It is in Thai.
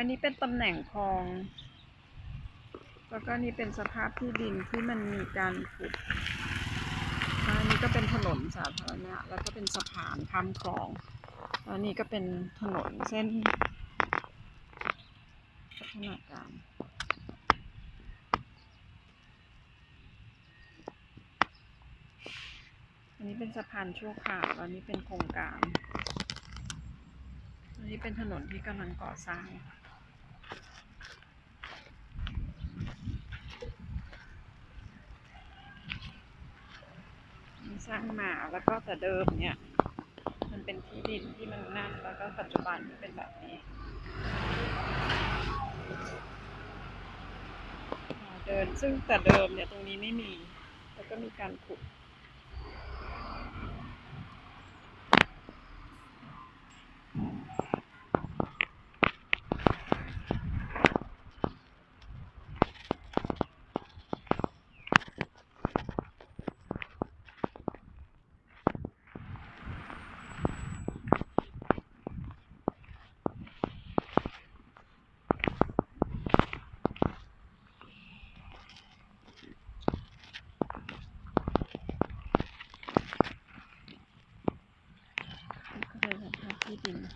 อันนี้เป็นตำแหน่งคลอง แล้วก็นี่เป็นสภาพที่ดินที่มันมีการขุดอันนี้ก็เป็นถนนสาธารณะแล้วก็เป็นสะพานข้ามคลองแล้วอันนี้ก็เป็นถนนเส้นพัฒนาการอันนี้เป็นสะพานชั่วคราวแล้วอันนี้เป็นโครงการ อันนี้เป็นถนนที่กำลังก่อสร้าง สร้างมาแล้วก็แต่เดิมเนี่ย มันเป็นที่ดินที่มันนั่นแล้วก็ปัจจุบันเป็นแบบนี้ เดินซึ่งแต่เดิมเนี่ยตรงนี้ไม่มี แล้วก็มีการขุด 一定